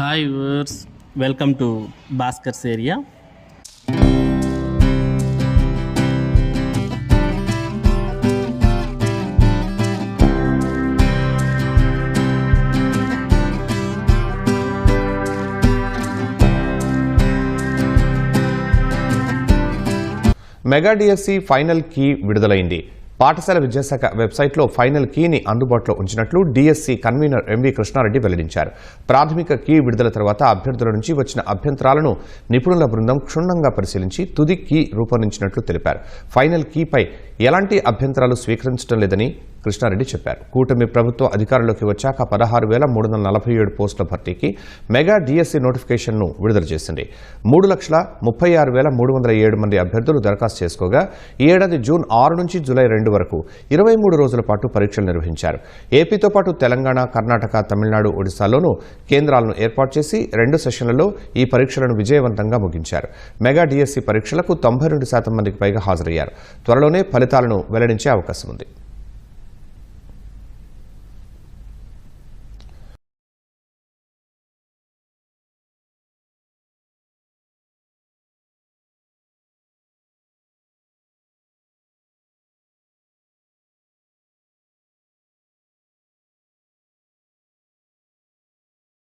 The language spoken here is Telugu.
Hi viewers welcome to Bhaskar's area mega DSC final key విడుదలైంది. పాఠశాల విద్యాశాఖ వెబ్సైట్లో ఫైనల్ కీని అందుబాటులో ఉంచినట్లు డీఎస్సీ కన్వీనర్ ఎంవి కృష్ణారెడ్డి వెల్లడించారు. ప్రాథమిక కీ విడుదల తర్వాత అభ్యర్థుల నుంచి వచ్చిన అభ్యంతరాలను నిపుణుల బృందం క్షుణ్ణంగా పరిశీలించి తుది కీ రూపొందించినట్లు తెలిపారు. ఫైనల్ కీపై ఎలాంటి అభ్యంతరాలు స్వీకరించడం లేదని కృష్ణారెడ్డి చెప్పారు. కూటమి ప్రభుత్వం అధికారంలోకి వచ్చాక పదహారు వేల మూడు వందల నలభై ఏడు పోస్టుల భర్తీకి మెగా డిఎస్సీ నోటిఫికేషన్ను విడుదల చేసింది. మూడు లక్షల ముప్పై ఆరు వేల మూడు వందల ఏడు మంది అభ్యర్థులు దరఖాస్తు చేసుకోగా ఈ ఏడాది జూన్ ఆరు నుంచి జూలై రెండు వరకు ఇరవై మూడు రోజుల పాటు పరీక్షలు నిర్వహించారు. ఏపీతో పాటు తెలంగాణ కర్ణాటక తమిళనాడు ఒడిశాలోనూ కేంద్రాలను ఏర్పాటు చేసి రెండు సెషన్లలో ఈ పరీక్షలను విజయవంతంగా ముగించారు. మెగా డిఎస్సి పరీక్షలకు తొంభై రెండు శాతం మందికి పైగా హాజరయ్యారు. త్వరలోనే ఫలితాలను వెల్లడించే అవకాశం ఉంది.